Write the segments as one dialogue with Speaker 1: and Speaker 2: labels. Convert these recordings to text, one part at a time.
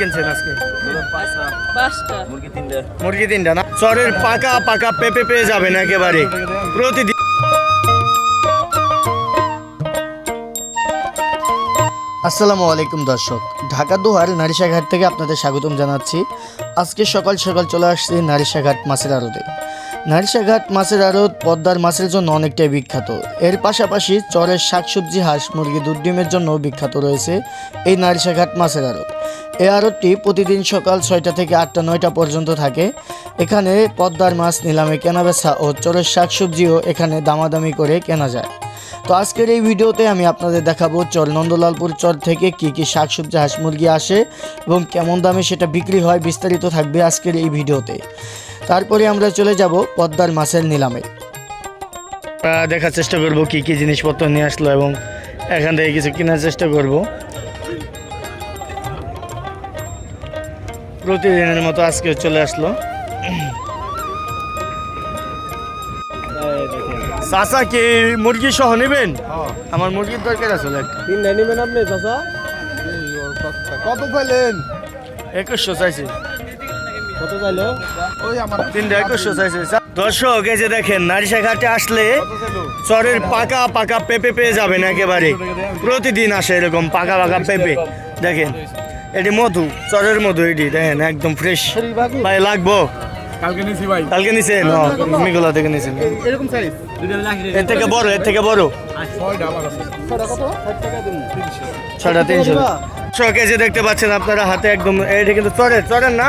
Speaker 1: কিনছেন আজকে? মুরগি তিনটা। না? চরের পাকা পাকা পেঁপে পেয়ে যাবেন একেবারে। প্রতিদিন আসসালামু আলাইকুম দর্শক। ঢাকা দোহার নারিশাঘাট থেকে আপনাদের স্বাগতম জানাচ্ছি। আজকে সকাল সকাল চলে আসছি নারিশাঘাট মাছের আড়তে। নারিশাঘাট মাছের আড়ত পদ্মার মাছের জন্য অনেকটাই বিখ্যাত। এর পাশাপাশি চরের শাকসবজি হাঁস মুরগি দুধ ডিমের জন্য বিখ্যাত রয়েছে এই নারিশাঘাট মাছের আড়ত। এই আড়তটি প্রতিদিন সকাল ছয়টা থেকে আটটা, নয়টা পর্যন্ত থাকে। এখানে পদ্মার মাছ নিলামে কেনাবেচা ও চরের শাকসবজিও এখানে দামাদামি করে কেনা যায়। তো আজকের এই ভিডিওতে আমি আপনাদের দেখাবো চর নন্দলালপুর চর থেকে কি কি শাকসবজি, হাঁস মুরগি আসে এবং কেমন দামে সেটা বিক্রি হয় বিস্তারিত থাকবে আজকের এই ভিডিওতে। তারপরে আমরা চলে যাব পদ্মার মাছের নিলামে। দেখার চেষ্টা করব কি কি জিনিসপত্র নিয়ে আসলো এবং এখান থেকে কিছু কেনার চেষ্টা করব। প্রতিদিনের মতো আজকে চলে আসলো। চাচা কি মুরগি সহ নেবেন? আমার মুরগির দরকার আসলে একটা
Speaker 2: তিনটা নেবেন আপনি চাচা? কত পেলেন
Speaker 1: একুশশো চাইছি।
Speaker 2: কত চাইলো? ওই আমার
Speaker 1: তিনটা একুশশো চাইছি। দর্শক এই যে দেখেন নারিশা ঘাটে আসলে চরের পাকা পাকা পেঁপে পেয়ে যাবেন একেবারে। প্রতিদিন আসে এরকম পাকা পাকা পেঁপে। দেখেন এটি মধু চরের মধু এটি দেখেন একদম ফ্রেশ ভাই লাগবো?
Speaker 2: কালকে নিছি ভাই।
Speaker 1: কালকে নিছেন? মিগুলা থেকে নিছেন।
Speaker 2: এরকম সাইজ
Speaker 1: এর থেকে বড় এর থেকে বড়।
Speaker 2: ছয়টা
Speaker 1: তিনশো। চকে যে দেখতে পাচ্ছেন আপনারা হাতে একদম এটা কিন্তু চরের চরের না?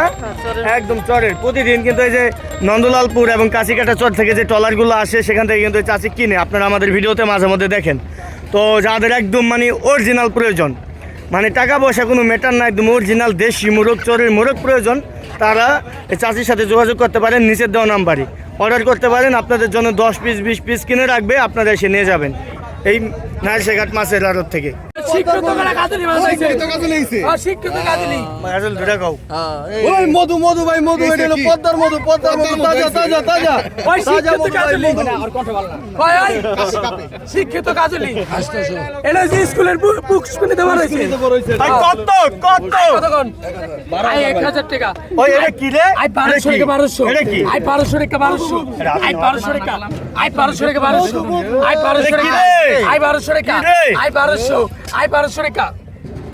Speaker 1: একদম চরের। প্রতিদিন কিন্তু এই যে নন্দলালপুর এবং কাছিকাটা চর থেকে যে ট্রলারগুলো আসে সেখান থেকে কিন্তু চাষি কিনে। আপনারা আমাদের ভিডিওতে মাঝে মধ্যে দেখেন। তো যাদের একদম মানে অরিজিনাল প্রয়োজন মানে টাকা পয়সা কোনো ম্যাটার নাই একদম অরিজিনাল দেশি মোরগ, চরের মোরগ প্রয়োজন, তারা এই চাষির সাথে যোগাযোগ করতে পারেন নিচের দেওয়া নাম্বারই অর্ডার করতে পারেন, আপনাদের জন্য দশ পিস বিশ পিস কিনে রাখবে, আপনারা এসে নিয়ে যাবেন। এই নাইশেঘাট মাছের আড়ত থেকে। দুটা খাও।
Speaker 2: ওই মধু মধু ভাই মধু এটা হলো পদ্মার মধু পদ্মার মধু তাজা তাজা তাজা।
Speaker 3: শিক্ষিত
Speaker 2: ভাই,
Speaker 3: কাজলি এটা যে স্কুলের বুক স্কুলে দেওয়া রয়েছে।
Speaker 1: ভাই কত কত
Speaker 3: আই এক হাজার টাকা।
Speaker 1: ওই এটা কি রে?
Speaker 3: আই বারোশো টাকা বারোশো। আই বারোশো টাকা বারোশো। আই বারোশো টাকা। আই বারোশো টাকা বারোশো। আই বারোশো টাকা? আই বারোশো টাকা? আই বারোশো। আই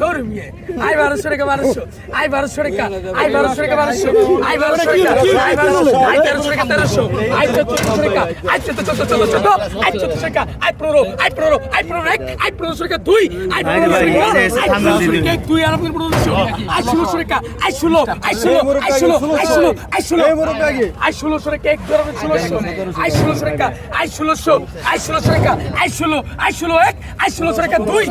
Speaker 3: তোর মেয়ে। আই বারোশো টাকা বারোশো। আই বারোশো টাকা আই বারোশো টাকা বারোশো। আই বারোশো টাকা আই বারোশো আই তেরোশো টাকা তেরোশো। আই চোদ্দশো টাকা আই চোদ্দ চোদ্দ চোদ্দ চোদ্দ আই চোদ্দশো টাকা আই পনেরো আই পনেরো আই পনেরো এক আই পনেরোশো টাকা দুই আই পনেরোশো টাকা আই দুই আর পনেরোশো ষোলোশো টাকা আই ষোলো আই ষোলো আই ষোলো আই ষোলো আই ষোলো। আই ষোলোশো টাকা এক ষোলোশো। আই ষোলোশো টাকা আই ষোলোশো আই ষোলোশো টাকা আই ষোলো আই ষোলো এক আই ষোলোশো টাকা দুই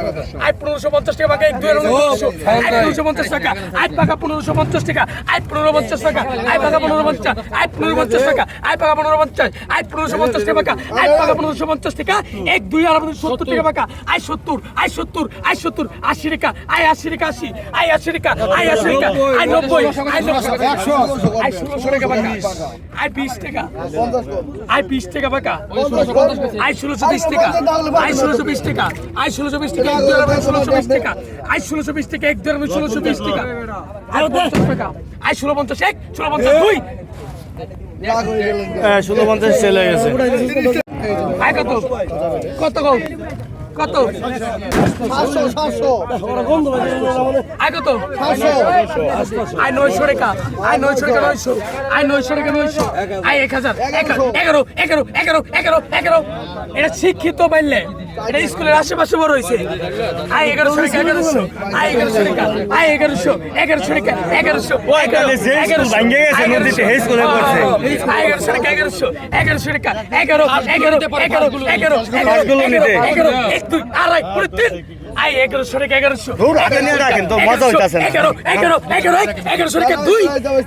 Speaker 3: আই পনেরোশো পঞ্চাশ টাকা বাকি এক দুই পনেরোশো পঞ্চাশ টাকা। পাকা পনেরোশো পঞ্চাশ টাকা। আই পনেরো পঞ্চাশ টাকা। আই পাকা পনেরো পঞ্চাশ আই পনেরো পঞ্চাশ টাকা। আই পাকা পনেরো পঞ্চাশ। আই পনেরোশো পঞ্চাশ টাকা পাকা। পনেরোশো পঞ্চাশ টাকা। এক দুই আর সত্তর টাকা বাকা আই সত্তর আই সত্তর আই সত্তর। আশি টাকা। আই আশি টাকা আশি। আশি টাকা। আই আশি টাকা। আই নব্বই ষোলোশো টাকা বাকা আই বিশ টাকা। আই বিশ টাকা বাকা আই ষোলোশো বিশ টাকা। আই ষোলোশো বিশ টাকা। আই ষোলোশো বিশ টাকা। ষোলোশো বিশ টাকা। আই ষোলোশো বিশ টাকা এক দেড় ষোলোশো বিশ টাকা। আরও পঞ্চাশ টাকা। আই ষোলো পঞ্চাশ এক ষোলো পঞ্চাশ দুই।
Speaker 1: ষোলো পঞ্চাশ সেল হয়ে গেছে।
Speaker 3: আই কত? কত কত? আই কত? আই নয়শো টাকা। আই নয়শো নয়শো। আই নয়শো নয়শো। এক হাজার। এগারো এগারো এগারো এগারো এগারো এগারো। এটা শিক্ষিত পাইলে এটা স্কুলের আশেপাশে বড় হয়েছে। আই এগারোশো টাকা এগারোশো। আই এগারোশো টাকা আই এগারোশো এগারোশো টাকা এগারোশো এগারোশো। টাকা এগারোশো। এগারোশো টাকা এগারো এগারো এগারো এগারো
Speaker 1: নিতে।
Speaker 3: এগারো এক দুই আড়াই পুরো তিন। আই এগারোশো টাকা এগারোশো
Speaker 1: ধুর, হাতে নিয়ে রাখেন তো, মজা হইতাছে
Speaker 3: এগারো এগারো এগারো এগারোশো টাকা দুই।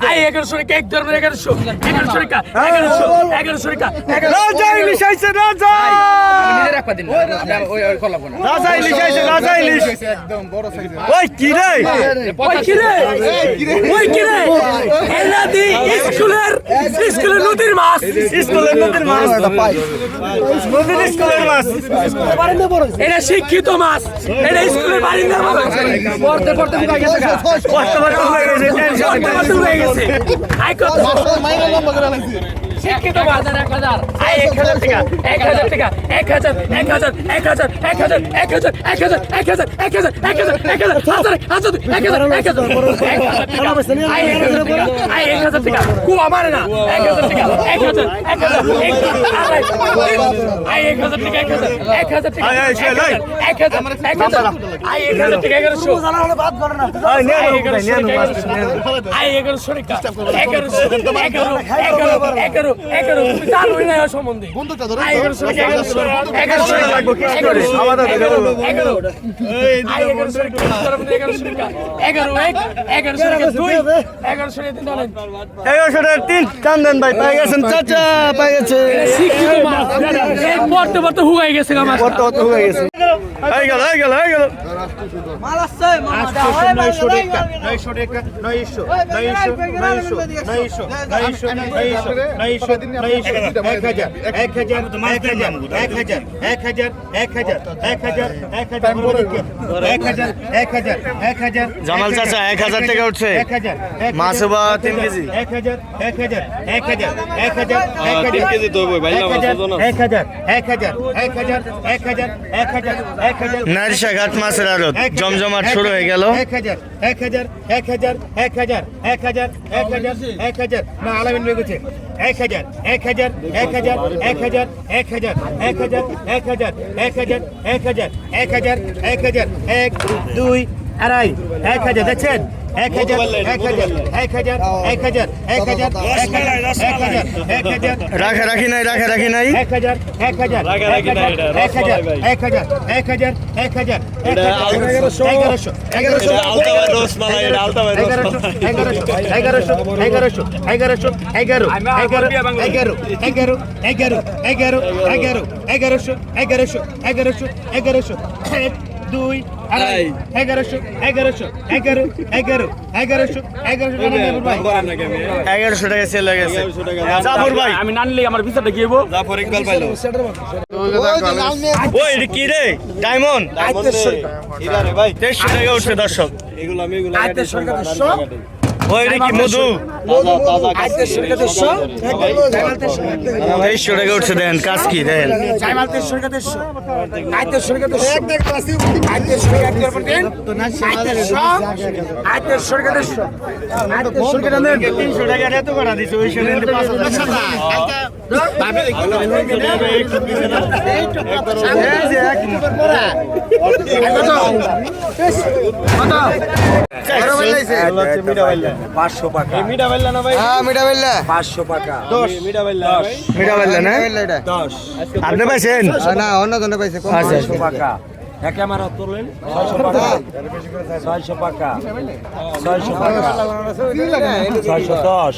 Speaker 3: আই এগারোশো টাকা এক ধর্মের এগারোশো এগারোশো টাকা এগারোশো এগারোশো টাকা এগারো
Speaker 1: রাজা ইলিশ আইছে রাজা! রাজা ইলিশ আইছে রাজা ইলিশ। ওই কি রে?
Speaker 3: ওই কিরে ওই কিরে এলা দি স্কুলের স্কুলের নদীর মাছ।
Speaker 1: স্কুলের নদীর মাছ। নদীর স্কুলের মাছ।
Speaker 3: এটা শিক্ষিত মাছ। এটা স্কুলের বাড়ি না পড়তে পড়তে ঢুকে গেছে পড়তে পড়তে ঢুকে গেছে পড়তে পড়তে ঢুকে গেছে। আই কত? শিক্ষিত এক হাজার টাকা এক হাজার টাকা এক হাজার এক হাজার এক হাজার এক হাজার এক হাজার এক হাজার এক হাজার এক হাজার এক হাজার এক হাজার হাজার হাজার এক হাজার এক হাজার এক হাজার টাকা এক হাজার এক হাজার আমার না এক হাজার টাকা এক হাজার এক হাজার এক হাজার এক হাজার টাকা এক হাজার এক হাজার এক হাজার এক এক আই এক হাজার টাকা এগারোশো এগারোশো এগারোশো এগারো সম্বন্ধে
Speaker 1: ভাই পাই গেছেন চাচা পাই গেছে
Speaker 3: গেছে
Speaker 1: জামাল চাচা এক হাজার টাকা উঠছে মাছ বা তিন কেজি
Speaker 4: এক হাজার এক হাজার এক হাজার এক হাজার এক হাজার কেজি তো এক হাজার এক হাজার এক হাজার এক হাজার এক হাজার এক হাজার এক হাজার
Speaker 1: নারিশা ঘাট মাছের আড়ত জমজমাট শুরু হয়ে গেল
Speaker 4: এক হাজার এক হাজার এক হাজার এক হাজার এক হাজার এক হাজার এক হাজার না আলামিন হয়ে গেছে এক হাজার এক হাজার এক হাজার এক হাজার এক হাজার এক হাজার এক হাজার এক হাজার এক হাজার এক হাজার এক হাজার এক দুই আড়াই এক হাজার দেখছেন এক হাজার এক হাজার এক হাজার এক হাজার এক হাজার এক হাজার এক হাজার এক হাজার
Speaker 1: রাখা রাখি নাই রাখা রাখি নাই
Speaker 4: এক হাজার এক হাজার এক হাজার এক হাজার এক হাজার এক হাজার এক হাজার এগারোশো এগারোশো এগারোশো এগারোশো এগারোশো এগারোশো এগারোশো এগারোশো এগারো এগারো এগারো এগারো এগারো এগারো এগারো এগারোশো এগারোশো এগারোশো এগারোশো এক দুই আড়াই এগারোশো এগারোশো এগারো এগারো এগারোশো এগারোশো
Speaker 1: টাকা সেল হয়ে গেছে। জাফর ভাই।
Speaker 3: আমি নানলে আমার বিচারটা কি হব
Speaker 1: ওই এটা কি রে? ডায়মন্ড? দেড়শো টাকা উঠছে দর্শক। ওই কি মধু? তেইশশো টাকা উঠছে দেন কাজ কি দেন। তিনশো টাকা এত করা দিচ্ছে ওই সময় পাঁচশো টাকা মিঠা বেল্লা না
Speaker 5: ভাই হ্যাঁ মিঠা বেল্লা পাঁচশো টাকা দশ
Speaker 2: মিঠা বেল্লা মিঠা বেল্লা না দশ আপনি পাইছেন না অন্য জনে পাইছে
Speaker 5: পাঁচশো টাকা একে আমার হাত তুললেন ছয়শো পাকা ছয়শো
Speaker 1: পাকা
Speaker 5: ছয়শো
Speaker 1: পাকা
Speaker 5: ছয়শো
Speaker 2: দশ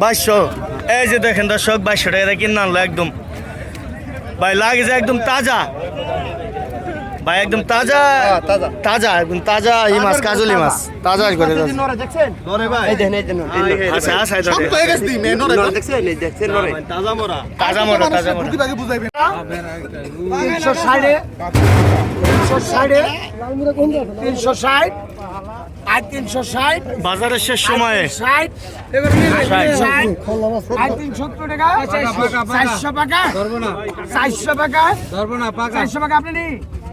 Speaker 2: বাইশশো।
Speaker 1: এই যে দেখেন দর্শক বাইশশো টাকা কিনে আনলো একদম। ভাই লাগে যে একদম তাজা। ভাই একদম তাজা
Speaker 2: তাজা।
Speaker 1: তাজা একদম তাজা এই মাছ কাজলি মাছ। তাজা করে আচ্ছা আচ্ছা তাজা মোরা। তাজা মোরা
Speaker 3: তিনশো ষাটে তিনশো ষাট। আর তিনশো ষাট
Speaker 1: বাজারের শেষ সময়ে।
Speaker 3: ষাট আর তিনশো সত্তর টাকা চারশো টাকা চারশো টাকা চারশো টাকা আপনি নি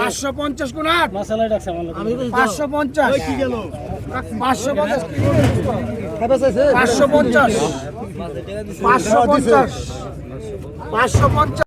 Speaker 6: পাঁচশো পঞ্চাশ কোন আট। পাঁচশো পঞ্চাশ। পাঁচশো পঞ্চাশ পাঁচশো পঞ্চাশ। পাঁচশো পঞ্চাশ। পাঁচশো পঞ্চাশ।